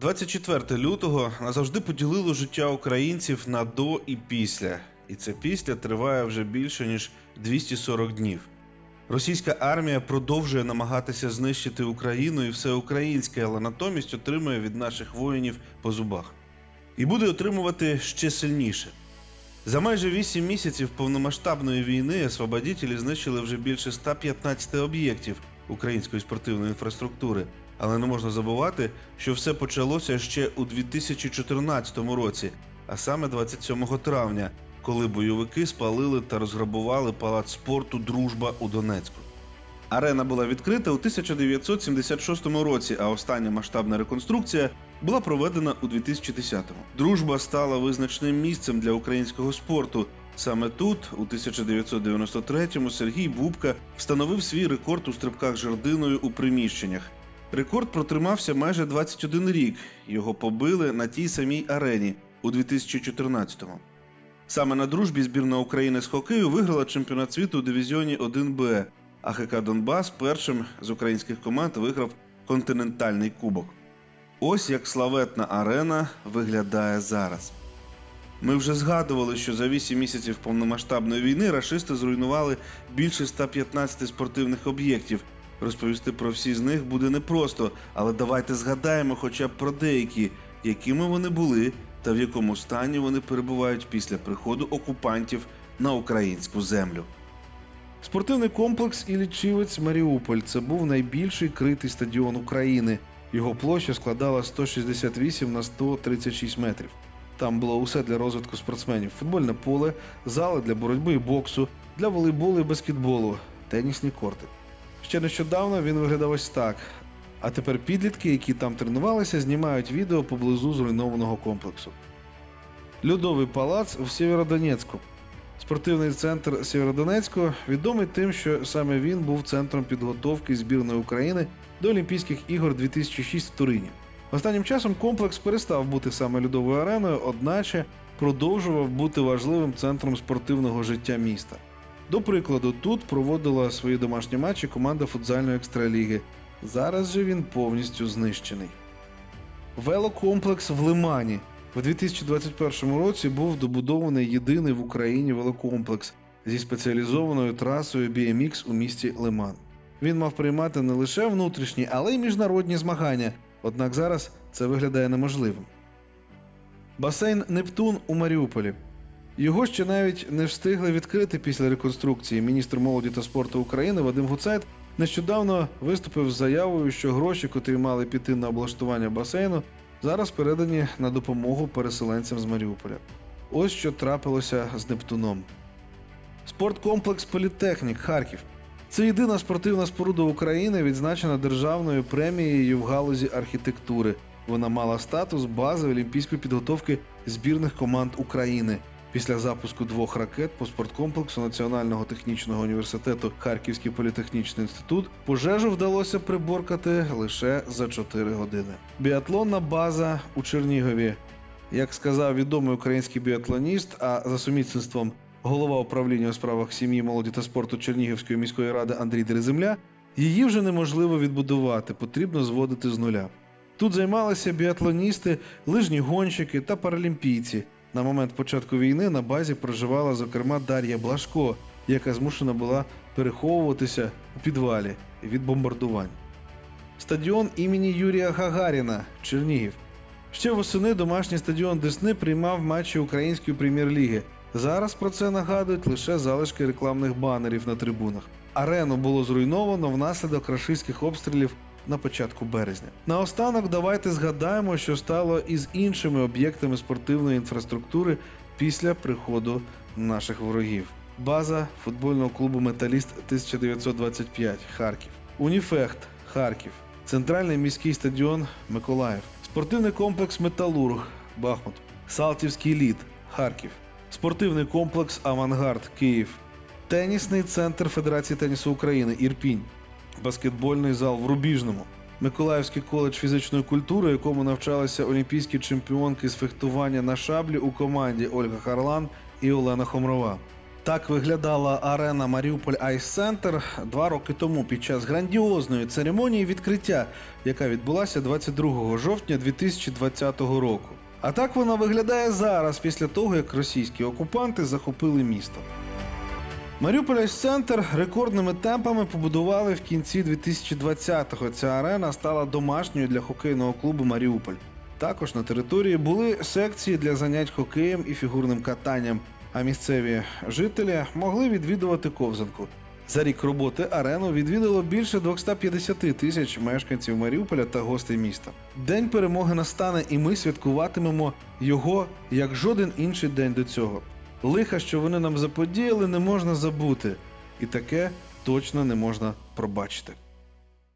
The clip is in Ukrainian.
24 лютого назавжди поділило життя українців на до і після, і це після триває вже більше ніж 240 днів. Російська армія продовжує намагатися знищити Україну і все українське, але натомість отримує від наших воїнів по зубах. І буде отримувати ще сильніше. За майже 8 місяців повномасштабної війни освободітелі знищили вже більше 115 об'єктів української спортивної інфраструктури. Але не можна забувати, що все почалося ще у 2014 році, а саме 27 травня, коли бойовики спалили та розграбували палац спорту Дружба у Донецьку. Арена була відкрита у 1976 році, а остання масштабна реконструкція була проведена у 2010-му. Дружба стала визначним місцем для українського спорту. Саме тут, у 1993-му, Сергій Бубка встановив свій рекорд у стрибках жердиною у приміщеннях. Рекорд протримався майже 21 рік. Його побили на тій самій арені у 2014-му. Саме на дружбі збірна України з хокею виграла чемпіонат світу у дивізіоні 1Б, а ХК Донбас першим з українських команд виграв континентальний кубок. Ось як славетна арена виглядає зараз. Ми вже згадували, що за 8 місяців повномасштабної війни рашисти зруйнували більше 115 спортивних об'єктів. Розповісти про всі з них буде непросто, але давайте згадаємо хоча б про деякі, якими вони були та в якому стані вони перебувають після приходу окупантів на українську землю. Спортивний комплекс Іллічівець Маріуполь це був найбільший критий стадіон України. Його площа складала 168 на 136 метрів. Там було усе для розвитку спортсменів: футбольне поле, зали для боротьби і боксу, для волейболу і баскетболу, тенісні корти. Ще нещодавно він виглядав ось так. А тепер підлітки, які там тренувалися, знімають відео поблизу зруйнованого комплексу. Льодовий палац в Сєвєродонецьку. Спортивний центр Сєвєродонецьку відомий тим, що саме він був центром підготовки збірної України до Олімпійських ігор 2006 в Турині. Останнім часом комплекс перестав бути саме льодовою ареною, одначе продовжував бути важливим центром спортивного життя міста. До прикладу, тут проводила свої домашні матчі команда футзальної екстраліги. Зараз же він повністю знищений. Велокомплекс в Лимані. У 2021 році був добудований єдиний в Україні велокомплекс зі спеціалізованою трасою BMX у місті Лиман. Він мав приймати не лише внутрішні, але й міжнародні змагання. Однак зараз це виглядає неможливим. Басейн Нептун у Маріуполі. Його ще навіть не встигли відкрити після реконструкції. Міністр молоді та спорту України Вадим Гуцайт нещодавно виступив з заявою, що гроші, котрі мали піти на облаштування басейну, зараз передані на допомогу переселенцям з Маріуполя. Ось що трапилося з Нептуном. Спорткомплекс Політехнік Харків. Це єдина спортивна споруда України, відзначена державною премією в галузі архітектури. Вона мала статус бази олімпійської підготовки збірних команд України. Після запуску двох ракет по спорткомплексу Національного технічного університету Харківський політехнічний інститут пожежу вдалося приборкати лише за 4 години. Біатлонна база у Чернігові. Як сказав відомий український біатлоніст, а за сумісництвом голова управління у справах сім'ї, молоді та спорту Чернігівської міської ради Андрій Дереземля, її вже неможливо відбудувати, потрібно зводити з нуля. Тут займалися біатлоністи, лижні гонщики та паралімпійці. На момент початку війни на базі проживала зокрема Дар'я Блашко, яка змушена була переховуватися у підвалі від бомбардувань. Стадіон імені Юрія Гагаріна, Чернігів. Ще восени домашній стадіон Десни приймав матчі української прем'єр-ліги. Зараз про це нагадують лише залишки рекламних банерів на трибунах. Арену було зруйновано внаслідок рашистських обстрілів на початку березня. Наостанок давайте згадаємо, що стало із іншими об'єктами спортивної інфраструктури після приходу наших ворогів. База футбольного клубу Металіст 1925 Харків, Уніфехт Харків, центральний міський стадіон Миколаїв, спортивний комплекс Металург Бахмут, Салтівський лід Харків, спортивний комплекс Авангард Київ, тенісний центр Федерації тенісу України Ірпінь, баскетбольний зал в Рубіжному, Миколаївський коледж фізичної культури, якому навчалися олімпійські чемпіонки з фехтування на шаблі у команді Ольга Харлан і Олена Хомрова. Так виглядала арена Маріуполь Айс Центр два роки тому під час грандіозної церемонії відкриття, яка відбулася 22 жовтня 2020 року. А так вона виглядає зараз, після того як російські окупанти захопили місто. Маріуполь Центр рекордними темпами побудували в кінці 2020-го. Ця арена стала домашньою для хокейного клубу Маріуполь. Також на території були секції для занять хокеєм і фігурним катанням, а місцеві жителі могли відвідувати ковзанку. За рік роботи арену відвідало більше 250 тисяч мешканців Маріуполя та гостей міста. День перемоги настане, і ми святкуватимемо його як жоден інший день до цього. Лиха, що вони нам заподіяли, не можна забути, і таке точно не можна пробачити.